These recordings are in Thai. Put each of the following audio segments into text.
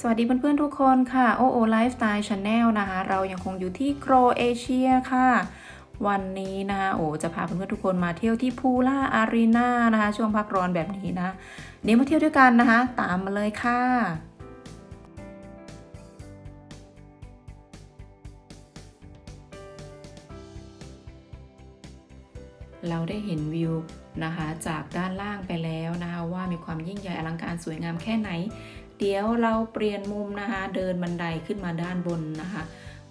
สวัสดีเพื่อนๆทุกคนค่ะโอโอไลฟ์สไตล์ชาแนลนะคะเรายังคงอยู่ที่โครเอเชียค่ะ วันนี้นะคะโอจะพาเพื่อนๆทุกคนมาเที่ยวที่พูล่าอารีนานะคะ ช่วงพักร้อนแบบนี้นะเดี๋ยวมาเที่ยวด้วยกันนะคะ ตามมาเลยค่ะเราได้เห็นวิวนะคะจากด้านล่างไปแล้วนะคะว่ามีความยิ่งใหญ่อลังการสวยงามแค่ไหน เดี๋ยวเราเปลี่ยนมุมนะคะ เดินบันไดขึ้นมาด้านบนนะคะ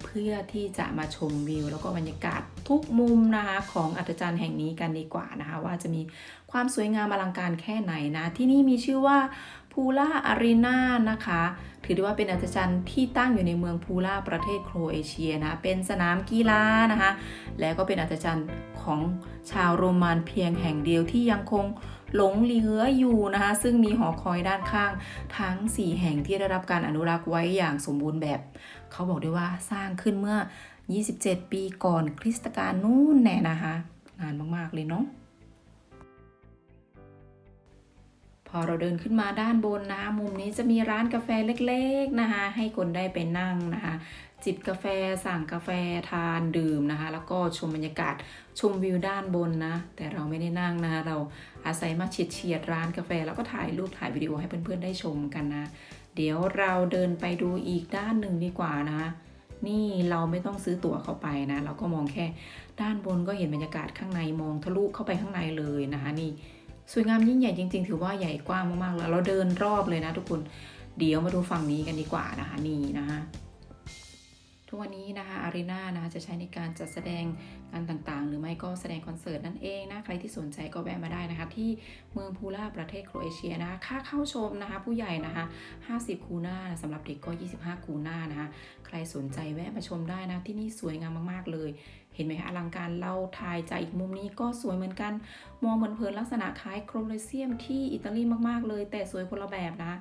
เพื่อที่จะมาชมวิว แล้วก็บรรยากาศทุกมุมนะคะของอัศจรรย์แห่งนี้กันดีกว่านะคะ ว่าจะมีความสวยงามอลังการแค่ไหนนะ ที่นี่มีชื่อว่าพูล่าอารีนานะคะ ถือได้ว่าเป็นอัศจรรย์ที่ตั้งอยู่ในเมืองพูล่าประเทศโครเอเชียนะ เป็นสนามกีฬานะคะ แล้วก็เป็นอัศจรรย์ของชาวโรมันเพียงแห่งเดียวที่ยังคง หลงเหลืออยู่นะคะ ซึ่งมีหอคอยด้านข้างทั้ง 4 แห่งที่ได้รับการอนุรักษ์ไว้อย่างสมบูรณ์แบบ เขาบอกด้วยว่าสร้างขึ้นเมื่อ 27 ปีก่อนคริสตกาลนู่นแน่นะคะ นานมากๆเลยเนาะพอเราเดินขึ้นมาด้านบนนะคะมุมนี้จะมีร้านกาแฟเล็กๆนะคะให้คนได้ไปนั่งนะคะ จิบกาแฟ สั่งกาแฟทานดื่มนะคะ แล้วก็ชมบรรยากาศชมวิวด้านบนนะ แต่เราไม่ได้นั่งนะคะเราอาศัยมาเฉียดเฉียดร้านกาแฟ แล้วก็ถ่ายรูปถ่ายวิดีโอให้เพื่อนๆได้ชมกันนะ เดี๋ยวเราเดินไปดูอีกด้านหนึ่งดีกว่านะนี่เราไม่ต้องซื้อตั๋วเข้าไปนะ เราก็มองแค่ด้านบนก็เห็นบรรยากาศข้างในมองทะลุเข้าไปข้างในเลยนะคะ นี่สวยงามยิ่งใหญ่จริง ๆ ถือว่าใหญ่กว้างมากๆแล้วเราเดินรอบเลยนะ ทุกคนเดี๋ยวมาดูฝั่งนี้กันดีกว่านะคะ นี่นะคะ ทุกวันนี้นะคะอารีนานะจะใช้ในการจัดแสดงงานต่างๆ หรือไม่ก็แสดงคอนเสิร์ตนั่นเองนะใครที่สนใจก็แวะมาได้นะคะ ที่เมืองพูล่าประเทศโครเอเชียนะคะค่าเข้าชมนะคะ ผู้ใหญ่นะคะ 50 คูน่าสำหรับเด็กก็ 25 คูน่านะคะ ใครสนใจแวะมาชมได้นะ ที่นี่สวยงามมากๆเลยเห็นไหมคะอลังการเราถ่ายจากอีกมุมนี้ก็สวยเหมือนกัน มองเหมือนเพลินลักษณะคล้ายโครเลเซียมที่อิตาลีมากๆเลย แต่สวยคนละแบบนะ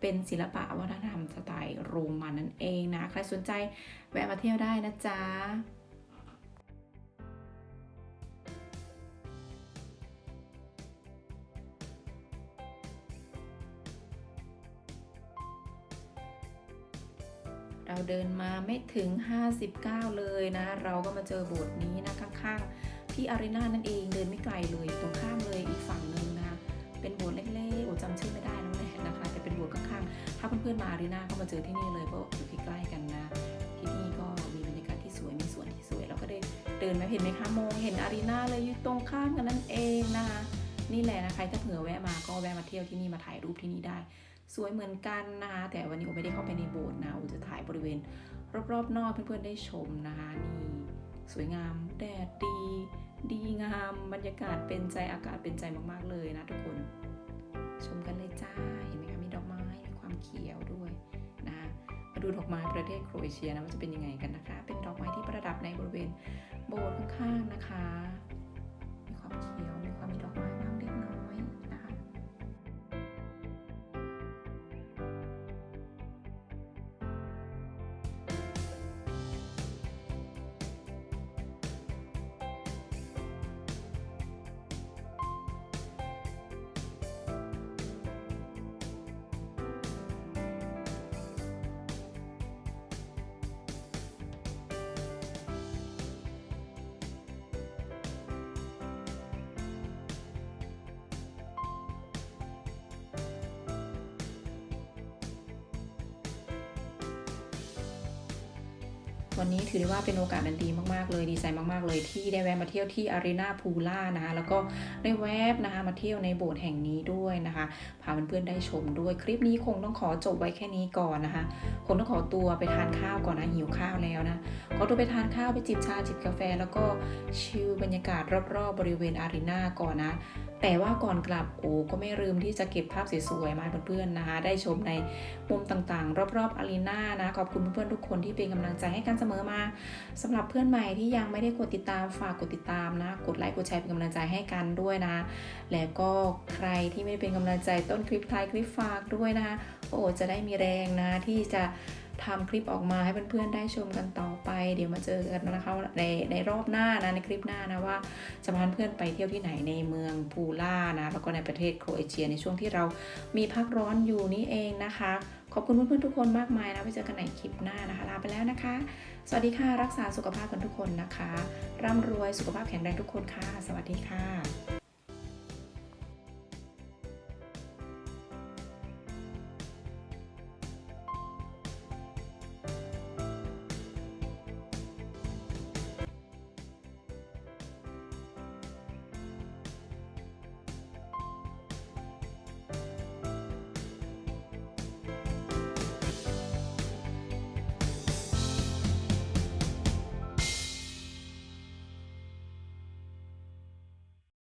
เป็นศิลปะวัฒนธรรมสไตล์โรมันนั่นเองนะ ใครสนใจแวะมาเที่ยวได้นะจ๊ะเราเดินมาไม่ถึง 59 เลยนะ เราก็มาเจอโบสถ์นี้นะข้างๆ ที่อารีนานั่นเองเดินไม่ไกลเลยตรงข้ามเลยอีกฝั่งหนึ่งนะคะเป็นโบสถ์เล็กๆโอ้จำชื่อไม่ได้าเพื่อนๆมาอารีนาก็มาเจอที่นี่เลยเพราะอยู่ใกล้ๆกันนะ ที่นี่ก็มีบรรยากาศที่สวยมีสวนที่สวยเราก็ได้เดินมาเห็นไหมคะมองเห็นอารีนาเลยอยู่ตรงข้ามกันนั่นเองนะคะนี่แหละนะใครถ้าเผื่อแวะมาก็แวะมาเที่ยวที่นี่มาถ่ายรูปที่นี่ได้ สวยเหมือนกันนะคะแต่วันนี้โอไม่ได้เข้าไปในโบสถ์นะโอจะถ่ายบริเวณ รอบๆนอกเพื่อนๆได้ชมนะคะนี่สวยงามแดดดี ดีงามบรรยากาศเป็นใจอากาศเป็นใจมากๆเลยนะทุกคน ชมกันเลยจ้าเห็นไหม เขียวด้วยนะคะมาดูดอกไม้ประเทศโครเอเชียนะว่าจะเป็นยังไงกันนะคะ เป็นดอกไม้ที่ประดับในบริเวณโบสถ์ข้างๆนะคะ วันนี้ถือได้ว่าเป็นโอกาสอันดีมากๆเลยดีใจมากๆเลยที่ได้แวะมาเที่ยวที่อารีนาพูล่านะคะแล้วก็ได้แวบนะคะมาเที่ยวในโบสถ์แห่งนี้ด้วยนะคะพาเพื่อนๆได้ชมด้วยคลิปนี้คงต้องขอจบไว้แค่นี้ก่อนนะคะคงต้องขอตัวไปทานข้าวก่อนนะหิวข้าวแล้วนะขอตัวไปทานข้าวไปจิบชาจิบกาแฟ แล้วก็ชิลบรรยากาศรอบๆบริเวณอารีนาก่อนนะแต่ว่าก่อนกลับโอ้ก็ไม่ลืมที่จะเก็บภาพสวยๆมาเพื่อนๆนะคะ ได้ชมในมุมต่างๆ รอบๆอารีนานะขอบคุณเพื่อนๆทุกคนที่เป็นกำลังใจให้กันเสมอมาสำหรับเพื่อนใหม่ที่ยังไม่ได้กดติดตามฝากกดติดตามนะ กดไลค์กดแชร์เป็นกำลังใจให้กันด้วยนะ แล้วก็ใครที่ไม่เป็นกำลังใจต้นคลิปท้ายคลิปฝากด้วยนะคะโอ้จะได้มีแรงนะที่จะ ทำคลิปออกมาให้เพื่อนๆได้ชมกันต่อไป เดี๋ยวมาเจอกันนะคะในในรอบหน้านะในคลิปหน้านะว่าจะพาเพื่อนไปเที่ยวที่ไหนในเมืองพูล่านะแล้วก็ในประเทศโครเอเชียในช่วงที่เรามีพักร้อนอยู่นี่เองนะคะ ขอบคุณเพื่อนๆทุกคนมากมายนะไว้เจอกันในคลิปหน้านะคะลาไปแล้วนะคะ สวัสดีค่ะรักษาสุขภาพกันทุกคนนะคะร่ำรวยสุขภาพแข็งแรงทุกคนค่ะ สวัสดีค่ะ